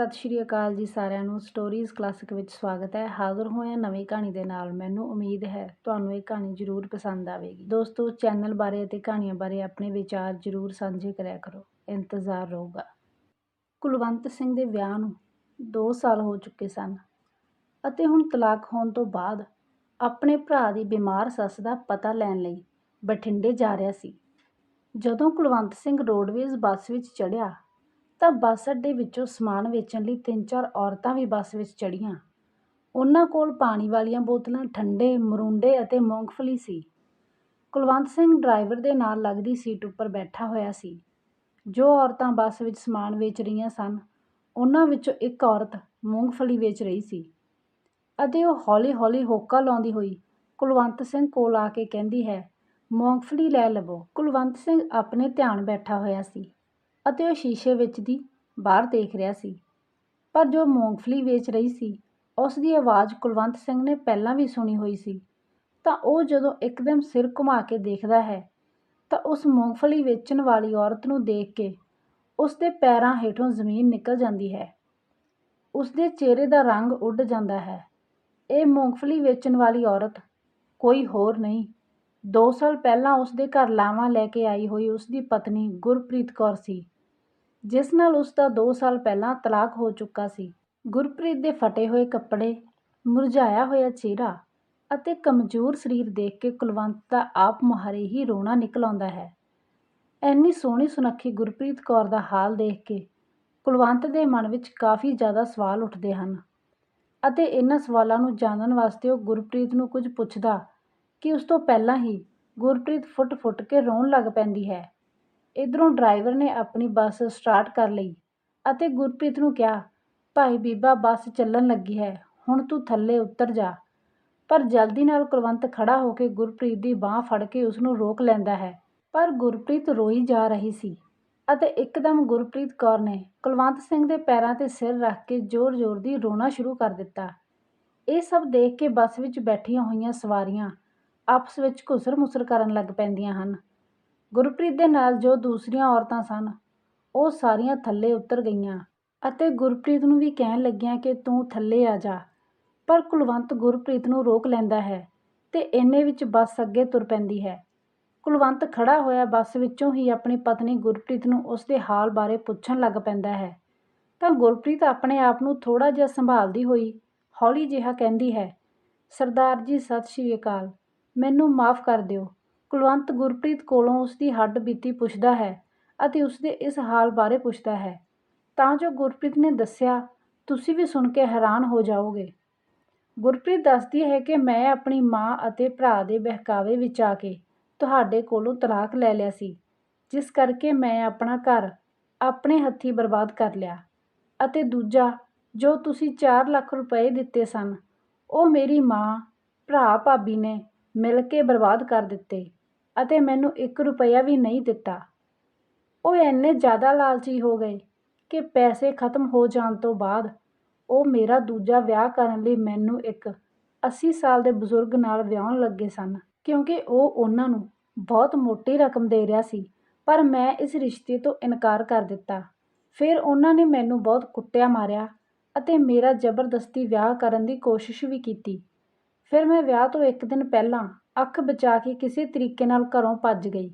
ਸਤਿ ਸ਼੍ਰੀ ਅਕਾਲ ਜੀ ਸਾਰਿਆਂ ਨੂੰ। ਸਟੋਰੀਜ਼ ਕਲਾਸਿਕ ਵਿੱਚ ਸਵਾਗਤ ਹੈ। ਹਾਜ਼ਰ ਹੋਏ ਨਵੀਂ ਕਹਾਣੀ ਦੇ ਨਾਲ ਮੈਨੂੰ ਉਮੀਦ ਹੈ ਤੁਹਾਨੂੰ ਇਹ ਕਹਾਣੀ ਜ਼ਰੂਰ ਪਸੰਦ ਆਵੇਗੀ। ਦੋਸਤੋ, ਚੈਨਲ ਬਾਰੇ ਅਤੇ ਕਹਾਣੀਆਂ ਬਾਰੇ ਆਪਣੇ ਵਿਚਾਰ ਜ਼ਰੂਰ ਸਾਂਝੇ ਕਰਿਆ ਕਰੋ। ਇੰਤਜ਼ਾਰ ਰਹੂਗਾ। ਕੁਲਵੰਤ ਸਿੰਘ ਦੇ ਵਿਆਹ ਨੂੰ 2 ਸਾਲ ਹੋ ਚੁੱਕੇ ਸਨ ਅਤੇ ਹੁਣ ਤਲਾਕ ਹੋਣ ਤੋਂ ਬਾਅਦ ਆਪਣੇ ਭਰਾ ਦੀ ਬਿਮਾਰ ਸੱਸ ਦਾ ਪਤਾ ਲੈਣ ਲਈ ਬਠਿੰਡੇ ਜਾ ਰਿਹਾ ਸੀ। ਜਦੋਂ ਕੁਲਵੰਤ ਸਿੰਘ ਰੋਡਵੇਜ਼ ਬੱਸ ਵਿੱਚ ਚੜ੍ਹਿਆ ਤਾਂ ਬੱਸ ਅੱਡੇ ਵਿੱਚੋਂ ਸਮਾਨ ਵੇਚਣ ਲਈ ਤਿੰਨ ਚਾਰ ਔਰਤਾਂ ਵੀ ਬੱਸ ਵਿੱਚ ਚੜ੍ਹੀਆਂ। ਉਹਨਾਂ ਕੋਲ ਪਾਣੀ ਵਾਲੀਆਂ ਬੋਤਲਾਂ, ਠੰਡੇ ਮਰੂੰਡੇ ਅਤੇ ਮੂੰਗਫਲੀ ਸੀ। ਕੁਲਵੰਤ ਸਿੰਘ ਡਰਾਈਵਰ ਦੇ ਨਾਲ ਲੱਗਦੀ ਸੀਟ ਉੱਪਰ ਬੈਠਾ ਹੋਇਆ ਸੀ। ਜੋ ਔਰਤਾਂ ਬੱਸ ਵਿੱਚ ਸਮਾਨ ਵੇਚ ਰਹੀਆਂ ਸਨ, ਉਹਨਾਂ ਵਿੱਚੋਂ ਇੱਕ ਔਰਤ ਮੂੰਗਫਲੀ ਵੇਚ ਰਹੀ ਸੀ ਅਤੇ ਉਹ ਹੌਲੀ-ਹੌਲੀ ਹੋਕਾ ਲਾਉਂਦੀ ਹੋਈ ਕੁਲਵੰਤ ਸਿੰਘ ਕੋਲ ਆ ਕੇ ਕਹਿੰਦੀ ਹੈ, ਮੂੰਗਫਲੀ ਲੈ ਲਵੋ। ਕੁਲਵੰਤ ਸਿੰਘ ਆਪਣੇ ਧਿਆਨ ਬੈਠਾ ਹੋਇਆ ਸੀ। ਅਤੇ ਉਹ ਸ਼ੀਸ਼ੇ ਵਿੱਚ ਦੀ ਬਾਹਰ ਦੇਖ ਰਿਹਾ ਸੀ। ਪਰ ਜੋ ਮੂੰਗਫਲੀ ਵੇਚ ਰਹੀ ਸੀ, ਉਸ ਦੀ ਆਵਾਜ਼ ਕੁਲਵੰਤ ਸਿੰਘ ਨੇ ਪਹਿਲਾਂ ਵੀ ਸੁਣੀ ਹੋਈ ਸੀ। ਤਾਂ ਉਹ ਜਦੋਂ ਇੱਕਦਮ ਸਿਰ ਘੁਮਾ ਕੇ ਦੇਖਦਾ ਹੈ, ਤਾਂ ਉਸ ਮੂੰਗਫਲੀ ਵੇਚਣ ਵਾਲੀ ਔਰਤ ਨੂੰ ਦੇਖ ਕੇ ਉਸ ਦੇ ਪੈਰਾਂ ਹੇਠੋਂ ਜ਼ਮੀਨ ਨਿਕਲ ਜਾਂਦੀ ਹੈ। ਉਸ ਦੇ ਚਿਹਰੇ ਦਾ ਰੰਗ ਉੱਡ ਜਾਂਦਾ ਹੈ। ਇਹ ਮੂੰਗਫਲੀ ਵੇਚਣ ਵਾਲੀ ਔਰਤ ਕੋਈ ਹੋਰ ਨਹੀਂ। ਦੋ ਸਾਲ ਪਹਿਲਾਂ ਉਸ ਦੇ ਘਰ ਲਾਵਾਂ ਲੈ ਕੇ ਆਈ ਹੋਈ ਉਸ ਦੀ ਪਤਨੀ ਗੁਰਪ੍ਰੀਤ ਕੌਰ ਸੀ, ਜਿਸ ਨਾਲ ਉਸ ਦਾ 2 ਸਾਲ ਪਹਿਲਾਂ ਤਲਾਕ ਹੋ ਚੁੱਕਾ ਸੀ। ਗੁਰਪ੍ਰੀਤ ਦੇ ਫਟੇ ਹੋਏ ਕੱਪੜੇ, ਮੁਰਝਾਇਆ ਹੋਇਆ ਚਿਹਰਾ ਅਤੇ ਕਮਜ਼ੋਰ ਸਰੀਰ ਦੇਖ ਕੇ ਕੁਲਵੰਤ ਦਾ ਆਪ ਮੁਹਾਰੇ ਹੀ ਰੋਣਾ ਨਿਕਲ ਆਉਂਦਾ ਹੈ। ਐਨੀ ਸੋਹਣੀ ਸੁਨੱਖੀ ਗੁਰਪ੍ਰੀਤ ਕੌਰ ਦਾ ਹਾਲ ਦੇਖ ਕੇ ਕੁਲਵੰਤ ਦੇ ਮਨ ਵਿੱਚ ਕਾਫੀ ਜ਼ਿਆਦਾ ਸਵਾਲ ਉੱਠਦੇ ਹਨ ਅਤੇ ਇਹਨਾਂ ਸਵਾਲਾਂ ਨੂੰ ਜਾਣਨ ਵਾਸਤੇ ਉਹ ਗੁਰਪ੍ਰੀਤ ਨੂੰ ਕੁਝ ਪੁੱਛਦਾ ਕਿ ਉਸ ਤੋਂ ਪਹਿਲਾਂ ਹੀ ਗੁਰਪ੍ਰੀਤ ਫੁੱਟ-ਫੁੱਟ ਕੇ ਰੋਣ ਲੱਗ ਪੈਂਦੀ ਹੈ। ਇਧਰੋਂ ਡਰਾਈਵਰ ਨੇ ਆਪਣੀ ਬੱਸ ਸਟਾਰਟ ਕਰ ਲਈ ਅਤੇ ਗੁਰਪ੍ਰੀਤ ਨੂੰ ਕਿਹਾ, ਭਾਈ ਬੀਬਾ, ਬੱਸ ਚੱਲਣ ਲੱਗੀ ਹੈ, ਹੁਣ ਤੂੰ ਥੱਲੇ ਉਤਰ ਜਾ। ਪਰ ਜਲਦੀ ਨਾਲ ਕੁਲਵੰਤ ਖੜਾ ਹੋ ਕੇ ਗੁਰਪ੍ਰੀਤ ਦੀ ਬਾਹ ਫੜ ਕੇ ਉਸ ਨੂੰ ਰੋਕ ਲੈਂਦਾ ਹੈ। ਪਰ ਗੁਰਪ੍ਰੀਤ ਰੋਈ ਜਾ ਰਹੀ ਸੀ ਅਤੇ ਇੱਕਦਮ ਗੁਰਪ੍ਰੀਤ ਕੌਰ ਨੇ ਕੁਲਵੰਤ ਸਿੰਘ ਦੇ ਪੈਰਾਂ 'ਤੇ ਸਿਰ ਰੱਖ ਕੇ ਜ਼ੋਰ-ਜ਼ੋਰ ਦੀ ਰੋਣਾ ਸ਼ੁਰੂ ਕਰ ਦਿੱਤਾ। ਇਹ ਸਭ ਦੇਖ ਕੇ ਬੱਸ ਵਿੱਚ ਬੈਠੀਆਂ ਹੋਈਆਂ ਸਵਾਰੀਆਂ ਆਪਸ ਵਿੱਚ ਘੁਸਰ-ਮੁਸਰ ਕਰਨ ਲੱਗ ਪੈਂਦੀਆਂ ਹਨ। ਗੁਰਪ੍ਰੀਤ ਦੇ ਨਾਲ ਜੋ ਦੂਸਰੀਆਂ ਔਰਤਾਂ ਸਨ, ਉਹ ਸਾਰੀਆਂ ਥੱਲੇ ਉਤਰ ਗਈਆਂ ਅਤੇ ਗੁਰਪ੍ਰੀਤ ਨੂੰ ਵੀ ਕਹਿਣ ਲੱਗੀਆਂ ਕਿ ਤੂੰ ਥੱਲੇ ਆ ਜਾ। ਪਰ ਕੁਲਵੰਤ ਗੁਰਪ੍ਰੀਤ ਨੂੰ ਰੋਕ ਲੈਂਦਾ ਹੈ ਤੇ ਇੰਨੇ ਵਿੱਚ ਬੱਸ ਅੱਗੇ ਤੁਰ ਪੈਂਦੀ ਹੈ। ਕੁਲਵੰਤ ਖੜਾ ਹੋਇਆ ਬੱਸ ਵਿੱਚੋਂ ਹੀ ਆਪਣੀ ਪਤਨੀ ਗੁਰਪ੍ਰੀਤ ਨੂੰ ਉਸ ਦੇ ਹਾਲ ਬਾਰੇ ਪੁੱਛਣ ਲੱਗ ਪੈਂਦਾ ਹੈ। ਤਾਂ ਗੁਰਪ੍ਰੀਤ ਆਪਣੇ ਆਪ ਨੂੰ ਥੋੜਾ ਜਿਹਾ ਸੰਭਾਲਦੀ ਹੋਈ ਹੌਲੀ ਜਿਹਾ ਕਹਿੰਦੀ ਹੈ ਸਰਦਾਰ ਜੀ ਸਤਿ ਸ਼੍ਰੀ ਅਕਾਲ। ਮੈਨੂੰ ਮਾਫ ਕਰ ਦਿਓ। ਕੁਲਵੰਤ ਗੁਰਪ੍ਰੀਤ ਕੋਲੋਂ ਉਸਦੀ ਹੱਡ ਬੀਤੀ ਪੁੱਛਦਾ ਹੈ ਅਤੇ ਉਸਦੇ ਇਸ ਹਾਲ ਬਾਰੇ ਪੁੱਛਦਾ ਹੈ। ਤਾਂ ਜੋ ਗੁਰਪ੍ਰੀਤ ਨੇ ਦੱਸਿਆ, ਤੁਸੀਂ ਵੀ ਸੁਣ ਕੇ ਹੈਰਾਨ ਹੋ ਜਾਓਗੇ। ਗੁਰਪ੍ਰੀਤ ਦੱਸਦੀ ਹੈ ਕਿ ਮੈਂ ਆਪਣੀ ਮਾਂ ਅਤੇ ਭਰਾ ਦੇ ਬਹਿਕਾਵੇ ਵਿੱਚ ਆ ਕੇ ਤੁਹਾਡੇ ਕੋਲੋਂ ਤਲਾਕ ਲੈ ਲਿਆ ਸੀ, ਜਿਸ ਕਰਕੇ ਮੈਂ ਆਪਣਾ ਘਰ ਆਪਣੇ ਹੱਥੀਂ ਬਰਬਾਦ ਕਰ ਲਿਆ। ਅਤੇ ਦੂਜਾ, ਜੋ ਤੁਸੀਂ 4 ਲੱਖ ਰੁਪਏ ਦਿੱਤੇ ਸਨ, ਉਹ ਮੇਰੀ ਮਾਂ, ਭਰਾ ਭਾਬੀ ਨੇ ਮਿਲ ਕੇ ਬਰਬਾਦ ਕਰ ਦਿੱਤੇ ਅਤੇ ਮੈਨੂੰ 1 ਰੁਪਿਆ ਵੀ ਨਹੀਂ ਦਿੱਤਾ। ਉਹ ਇੰਨੇ ਜ਼ਿਆਦਾ ਲਾਲਚੀ ਹੋ ਗਏ ਕਿ ਪੈਸੇ ਖਤਮ ਹੋ ਜਾਣ ਤੋਂ ਬਾਅਦ ਉਹ ਮੇਰਾ ਦੂਜਾ ਵਿਆਹ ਕਰਨ ਲਈ ਮੈਨੂੰ ਇੱਕ 80 ਸਾਲ ਦੇ ਬਜ਼ੁਰਗ ਨਾਲ ਵਿਆਹਣ ਲੱਗੇ ਸਨ, ਕਿਉਂਕਿ ਉਹ ਉਹਨਾਂ ਨੂੰ ਬਹੁਤ ਮੋਟੀ ਰਕਮ ਦੇ ਰਿਹਾ ਸੀ, ਪਰ ਮੈਂ ਇਸ ਰਿਸ਼ਤੇ ਤੋਂ ਇਨਕਾਰ ਕਰ ਦਿੱਤਾ। ਫਿਰ ਉਹਨਾਂ ਨੇ ਮੈਨੂੰ ਬਹੁਤ ਕੁੱਟਿਆ ਮਾਰਿਆ ਅਤੇ ਮੇਰਾ ਜ਼ਬਰਦਸਤੀ ਵਿਆਹ ਕਰਨ ਦੀ ਕੋਸ਼ਿਸ਼ ਵੀ ਕੀਤੀ। ਫਿਰ ਮੈਂ ਵਿਆਹ ਤੋਂ ਇੱਕ ਦਿਨ ਪਹਿਲਾਂ ਅੱਖ ਬਚਾ ਕੇ ਕਿਸੇ ਤਰੀਕੇ ਨਾਲ ਘਰੋਂ ਭੱਜ ਗਈ।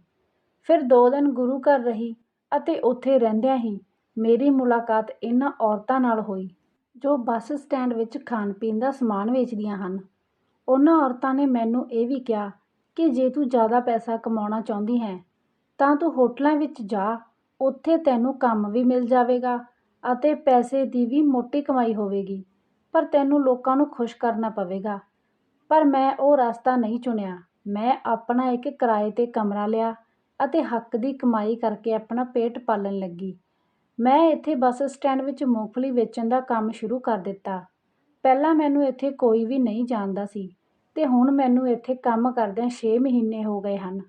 ਫਿਰ ਦੋ ਦਿਨ ਗੁਰੂ ਘਰ ਰਹੀ ਅਤੇ ਉੱਥੇ ਰਹਿੰਦਿਆਂ ਹੀ ਮੇਰੀ ਮੁਲਾਕਾਤ ਇਹਨਾਂ ਔਰਤਾਂ ਨਾਲ ਹੋਈ, ਜੋ ਬੱਸ ਸਟੈਂਡ ਵਿੱਚ ਖਾਣ ਪੀਣ ਦਾ ਸਮਾਨ ਵੇਚਦੀਆਂ ਹਨ। ਉਹਨਾਂ ਔਰਤਾਂ ਨੇ ਮੈਨੂੰ ਇਹ ਵੀ ਕਿਹਾ ਕਿ ਜੇ ਤੂੰ ਜ਼ਿਆਦਾ ਪੈਸਾ ਕਮਾਉਣਾ ਚਾਹੁੰਦੀ ਹੈ, ਤਾਂ ਤੂੰ ਹੋਟਲਾਂ ਵਿੱਚ ਜਾ, ਉੱਥੇ ਤੈਨੂੰ ਕੰਮ ਵੀ ਮਿਲ ਜਾਵੇਗਾ ਅਤੇ ਪੈਸੇ ਦੀ ਵੀ ਮੋਟੀ ਕਮਾਈ ਹੋਵੇਗੀ, ਪਰ ਤੈਨੂੰ ਲੋਕਾਂ ਨੂੰ ਖੁਸ਼ ਕਰਨਾ ਪਵੇਗਾ। ਪਰ ਮੈਂ ਉਹ ਰਸਤਾ ਨਹੀਂ ਚੁਣਿਆ। ਮੈਂ ਆਪਣਾ ਇੱਕ ਕਿਰਾਏ 'ਤੇ ਕਮਰਾ ਲਿਆ ਅਤੇ ਹੱਕ ਦੀ ਕਮਾਈ ਕਰਕੇ ਆਪਣਾ ਪੇਟ ਪਾਲਣ ਲੱਗੀ। ਮੈਂ ਇੱਥੇ ਬੱਸ ਸਟੈਂਡ ਵਿੱਚ ਮੂੰਗਫਲੀ ਵੇਚਣ ਦਾ ਕੰਮ ਸ਼ੁਰੂ ਕਰ ਦਿੱਤਾ। ਪਹਿਲਾਂ ਮੈਨੂੰ ਇੱਥੇ ਕੋਈ ਵੀ ਨਹੀਂ ਜਾਣਦਾ ਸੀ ਅਤੇ ਹੁਣ ਮੈਨੂੰ ਇੱਥੇ ਕੰਮ ਕਰਦਿਆਂ ਛੇ ਮਹੀਨੇ ਹੋ ਗਏ ਹਨ।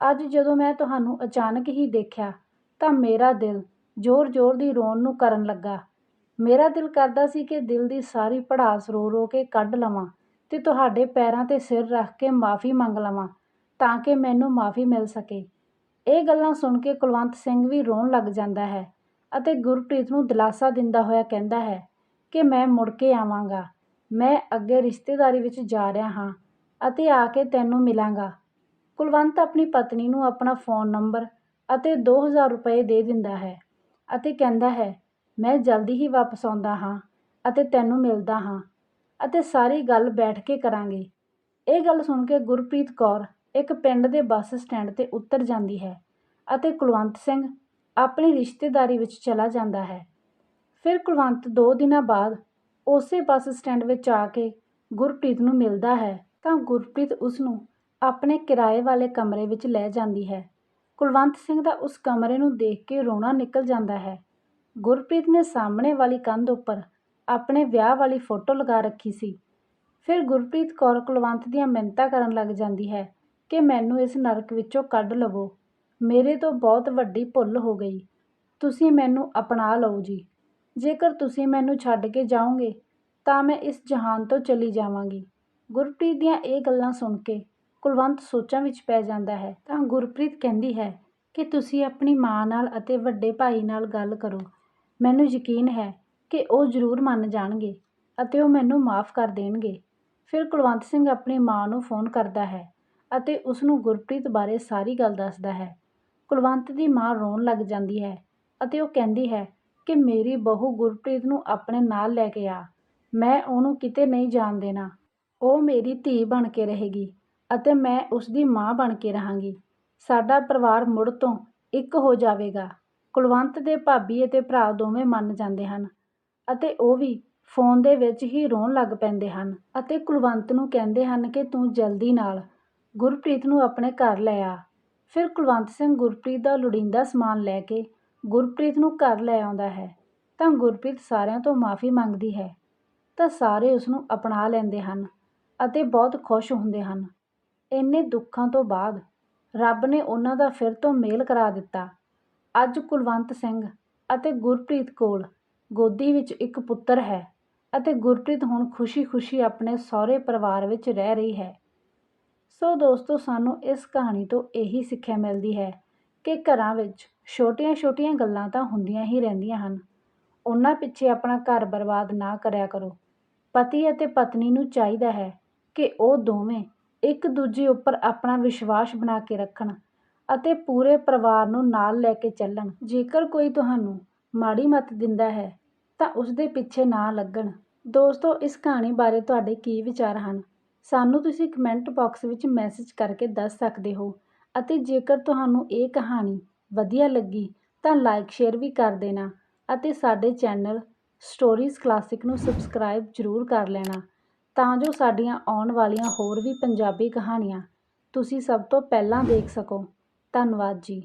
ਅੱਜ ਜਦੋਂ ਮੈਂ ਤੁਹਾਨੂੰ ਅਚਾਨਕ ਹੀ ਦੇਖਿਆ ਤਾਂ ਮੇਰਾ ਦਿਲ ਜ਼ੋਰ-ਜ਼ੋਰ ਦੀ ਰੋਣ ਨੂੰ ਕਰਨ ਲੱਗਾ। ਮੇਰਾ ਦਿਲ ਕਰਦਾ ਸੀ ਕਿ ਦਿਲ ਦੀ ਸਾਰੀ ਭੜਾਸ ਰੋ ਰੋ ਕੇ ਕੱਢ ਲਵਾਂ ਅਤੇ ਤੁਹਾਡੇ ਪੈਰਾਂ 'ਤੇ ਸਿਰ ਰੱਖ ਕੇ ਮਾਫੀ ਮੰਗ ਲਵਾਂ ਤਾਂ ਕਿ ਮੈਨੂੰ ਮਾਫੀ ਮਿਲ ਸਕੇ। ਇਹ ਗੱਲਾਂ ਸੁਣ ਕੇ ਕੁਲਵੰਤ ਸਿੰਘ ਵੀ ਰੋਣ ਲੱਗ ਜਾਂਦਾ ਹੈ ਅਤੇ ਗੁਰਪ੍ਰੀਤ ਨੂੰ ਦਿਲਾਸਾ ਦਿੰਦਾ ਹੋਇਆ ਕਹਿੰਦਾ ਹੈ ਕਿ ਮੈਂ ਮੁੜ ਕੇ ਆਵਾਂਗਾ। ਮੈਂ ਅੱਗੇ ਰਿਸ਼ਤੇਦਾਰੀ ਵਿੱਚ ਜਾ ਰਿਹਾ ਹਾਂ ਅਤੇ ਆ ਕੇ ਤੈਨੂੰ ਮਿਲਾਂਗਾ। ਕੁਲਵੰਤ ਆਪਣੀ ਪਤਨੀ ਨੂੰ ਆਪਣਾ ਫੋਨ ਨੰਬਰ ਅਤੇ ਦੋ ਹਜ਼ਾਰ ਰੁਪਏ ਦੇ ਦਿੰਦਾ ਹੈ ਅਤੇ ਕਹਿੰਦਾ ਹੈ, ਮੈਂ ਜਲਦੀ ਹੀ ਵਾਪਸ ਆਉਂਦਾ ਹਾਂ ਅਤੇ ਤੈਨੂੰ ਮਿਲਦਾ ਹਾਂ। ਅਤੇ ਸਾਰੀ ਗੱਲ ਬੈਠ ਕੇ ਕਰਾਂਗੇ। ਇਹ ਗੱਲ ਸੁਣ ਕੇ ਗੁਰਪ੍ਰੀਤ ਕੌਰ ਇੱਕ ਪਿੰਡ ਦੇ ਬੱਸ ਸਟੈਂਡ ਤੇ ਉਤਰ ਜਾਂਦੀ ਹੈ ਅਤੇ ਕੁਲਵੰਤ ਸਿੰਘ ਆਪਣੀ ਰਿਸ਼ਤੇਦਾਰੀ ਵਿੱਚ ਚਲਾ ਜਾਂਦਾ ਹੈ। ਫਿਰ ਕੁਲਵੰਤ ਦੋ ਦਿਨਾਂ ਬਾਅਦ ਉਸੇ ਬੱਸ ਸਟੈਂਡ ਵਿੱਚ ਆ ਕੇ ਗੁਰਪ੍ਰੀਤ ਨੂੰ ਮਿਲਦਾ ਹੈ ਤਾਂ ਗੁਰਪ੍ਰੀਤ ਉਸ ਨੂੰ ਆਪਣੇ ਕਿਰਾਏ ਵਾਲੇ ਕਮਰੇ ਵਿੱਚ ਲੈ ਜਾਂਦੀ ਹੈ। ਕੁਲਵੰਤ ਸਿੰਘ ਦਾ ਉਸ ਕਮਰੇ ਨੂੰ ਦੇਖ ਕੇ ਰੋਣਾ ਨਿਕਲ ਜਾਂਦਾ ਹੈ। ਗੁਰਪ੍ਰੀਤ ਨੇ ਸਾਹਮਣੇ ਵਾਲੀ ਕੰਧ ਉੱਪਰ ਆਪਣੇ ਵਿਆਹ ਵਾਲੀ ਫੋਟੋ ਲਗਾ ਰੱਖੀ ਸੀ। ਫਿਰ ਗੁਰਪ੍ਰੀਤ ਕੌਰ ਕੁਲਵੰਤ ਦੀਆਂ ਮਿੰਨਤਾਂ ਕਰਨ ਲੱਗ ਜਾਂਦੀ ਹੈ ਕਿ ਮੈਨੂੰ ਇਸ ਨਰਕ ਵਿੱਚੋਂ ਕੱਢ ਲਵੋ। ਮੇਰੇ ਤੋਂ ਬਹੁਤ ਵੱਡੀ ਭੁੱਲ ਹੋ ਗਈ। ਤੁਸੀਂ ਮੈਨੂੰ ਅਪਣਾ ਲਓ ਜੀ। ਜੇਕਰ ਤੁਸੀਂ ਮੈਨੂੰ ਛੱਡ ਕੇ ਜਾਓਗੇ, ਤਾਂ ਮੈਂ ਇਸ ਜਹਾਨ ਤੋਂ ਚਲੀ ਜਾਵਾਂਗੀ। ਗੁਰਪ੍ਰੀਤ ਦੀਆਂ ਇਹ ਗੱਲਾਂ ਸੁਣ ਕੇ ਕੁਲਵੰਤ ਸੋਚਾਂ ਵਿੱਚ ਪੈ ਜਾਂਦਾ ਹੈ। ਤਾਂ ਗੁਰਪ੍ਰੀਤ ਕਹਿੰਦੀ ਹੈ ਕਿ ਤੁਸੀਂ ਆਪਣੀ ਮਾਂ ਨਾਲ ਅਤੇ ਵੱਡੇ ਭਾਈ ਨਾਲ ਗੱਲ ਕਰੋ। ਮੈਨੂੰ ਯਕੀਨ ਹੈ ਕਿ ਉਹ ਜ਼ਰੂਰ ਮੰਨ ਜਾਣਗੇ ਅਤੇ ਉਹ ਮੈਨੂੰ ਮਾਫ ਕਰ ਦੇਣਗੇ। ਫਿਰ ਕੁਲਵੰਤ ਸਿੰਘ ਆਪਣੀ ਮਾਂ ਨੂੰ ਫੋਨ ਕਰਦਾ ਹੈ ਅਤੇ ਉਸ ਨੂੰ ਗੁਰਪ੍ਰੀਤ ਬਾਰੇ ਸਾਰੀ ਗੱਲ ਦੱਸਦਾ ਹੈ। ਕੁਲਵੰਤ ਦੀ ਮਾਂ ਰੋਣ ਲੱਗ ਜਾਂਦੀ ਹੈ ਅਤੇ ਉਹ ਕਹਿੰਦੀ ਹੈ ਕਿ ਮੇਰੀ ਬਹੂ ਗੁਰਪ੍ਰੀਤ ਨੂੰ ਆਪਣੇ ਨਾਲ ਲੈ ਕੇ ਆ। ਮੈਂ ਉਹਨੂੰ ਕਿਤੇ ਨਹੀਂ ਜਾਣ ਦੇਣਾ। ਉਹ ਮੇਰੀ ਧੀ ਬਣ ਕੇ ਰਹੇਗੀ ਅਤੇ ਮੈਂ ਉਸ ਦੀ ਮਾਂ ਬਣ ਕੇ ਰਹਾਂਗੀ। ਸਾਡਾ ਪਰਿਵਾਰ ਮੁੜ ਤੋਂ ਇੱਕ ਹੋ ਜਾਵੇਗਾ। ਕੁਲਵੰਤ ਦੇ ਭਾਬੀ ਅਤੇ ਭਰਾ ਦੋਵੇਂ ਮੰਨ ਜਾਂਦੇ ਹਨ। ਅਤੇ ਉਹ ਵੀ ਫੋਨ ਦੇ ਵਿੱਚ ਹੀ ਰੋਣ ਲੱਗ ਪੈਂਦੇ ਹਨ ਅਤੇ ਕੁਲਵੰਤ ਨੂੰ ਕਹਿੰਦੇ ਹਨ ਕਿ ਤੂੰ ਜਲਦੀ ਨਾਲ ਗੁਰਪ੍ਰੀਤ ਨੂੰ ਆਪਣੇ ਘਰ ਲੈ ਆ। ਫਿਰ ਕੁਲਵੰਤ ਸਿੰਘ ਗੁਰਪ੍ਰੀਤ ਦਾ ਲੋੜੀਂਦਾ ਸਮਾਨ ਲੈ ਕੇ ਗੁਰਪ੍ਰੀਤ ਨੂੰ ਘਰ ਲੈ ਆਉਂਦਾ ਹੈ, ਤਾਂ ਗੁਰਪ੍ਰੀਤ ਸਾਰਿਆਂ ਤੋਂ ਮਾਫੀ ਮੰਗਦੀ ਹੈ, ਤਾਂ ਸਾਰੇ ਉਸ ਨੂੰ ਅਪਣਾ ਲੈਂਦੇ ਹਨ ਅਤੇ ਬਹੁਤ ਖੁਸ਼ ਹੁੰਦੇ ਹਨ। ਇੰਨੇ ਦੁੱਖਾਂ ਤੋਂ ਬਾਅਦ ਰੱਬ ਨੇ ਉਹਨਾਂ ਦਾ ਫਿਰ ਤੋਂ ਮੇਲ ਕਰਾ ਦਿੱਤਾ। ਅੱਜ ਕੁਲਵੰਤ ਸਿੰਘ ਅਤੇ ਗੁਰਪ੍ਰੀਤ ਕੋਲ ਗੋਦੀ ਵਿੱਚ ਇੱਕ ਪੁੱਤਰ ਹੈ ਅਤੇ ਗੁਰਪ੍ਰੀਤ ਹੁਣ ਖੁਸ਼ੀ-ਖੁਸ਼ੀ ਆਪਣੇ ਸਹੁਰੇ ਪਰਿਵਾਰ ਵਿੱਚ ਰਹਿ ਰਹੀ ਹੈ। ਸੋ ਦੋਸਤੋ, ਸਾਨੂੰ ਇਸ ਕਹਾਣੀ ਤੋਂ ਇਹੀ ਸਿੱਖਿਆ ਮਿਲਦੀ ਹੈ ਕਿ ਘਰਾਂ ਵਿੱਚ ਛੋਟੀਆਂ-ਛੋਟੀਆਂ ਗੱਲਾਂ ਤਾਂ ਹੁੰਦੀਆਂ ਹੀ ਰਹਿੰਦੀਆਂ ਹਨ। ਉਹਨਾਂ ਪਿੱਛੇ ਆਪਣਾ ਘਰ ਬਰਬਾਦ ਨਾ ਕਰਿਆ ਕਰੋ। ਪਤੀ ਅਤੇ ਪਤਨੀ ਨੂੰ ਚਾਹੀਦਾ ਹੈ ਕਿ ਉਹ ਦੋਵੇਂ ਇੱਕ ਦੂਜੇ ਉੱਪਰ ਆਪਣਾ ਵਿਸ਼ਵਾਸ ਬਣਾ ਕੇ ਰੱਖਣ ਅਤੇ ਪੂਰੇ ਪਰਿਵਾਰ ਨੂੰ ਨਾਲ ਲੈ ਕੇ ਚੱਲਣ। ਜੇਕਰ ਕੋਈ ਤੁਹਾਨੂੰ ਮਾੜੀ ਮੱਤ ਦਿੰਦਾ ਹੈ ਤਾਂ ਉਸਦੇ ਪਿੱਛੇ ਨਾ ਲੱਗਣ। ਦੋਸਤੋ, ਇਸ ਕਹਾਣੀ ਬਾਰੇ ਤੁਹਾਡੇ ਕੀ ਵਿਚਾਰ ਹਨ? ਸਾਨੂੰ ਤੁਸੀਂ ਕਮੈਂਟ ਬਾਕਸ ਵਿੱਚ ਮੈਸੇਜ ਕਰਕੇ ਦੱਸ ਸਕਦੇ ਹੋ। ਅਤੇ ਜੇਕਰ ਤੁਹਾਨੂੰ ਇਹ ਕਹਾਣੀ ਵਧੀਆ ਲੱਗੀ, ਤਾਂ ਲਾਈਕ ਸ਼ੇਅਰ ਵੀ ਕਰ ਦੇਣਾ ਅਤੇ ਸਾਡੇ ਚੈਨਲ ਸਟੋਰੀਜ਼ ਕਲਾਸਿਕ ਨੂੰ ਸਬਸਕ੍ਰਾਈਬ ਜ਼ਰੂਰ ਕਰ ਲੈਣਾ, ਤਾਂ ਜੋ ਸਾਡੀਆਂ ਆਉਣ ਵਾਲੀਆਂ ਹੋਰ ਵੀ ਪੰਜਾਬੀ ਕਹਾਣੀਆਂ ਤੁਸੀਂ ਸਭ ਤੋਂ ਪਹਿਲਾਂ ਦੇਖ ਸਕੋ। ਧੰਨਵਾਦ ਜੀ।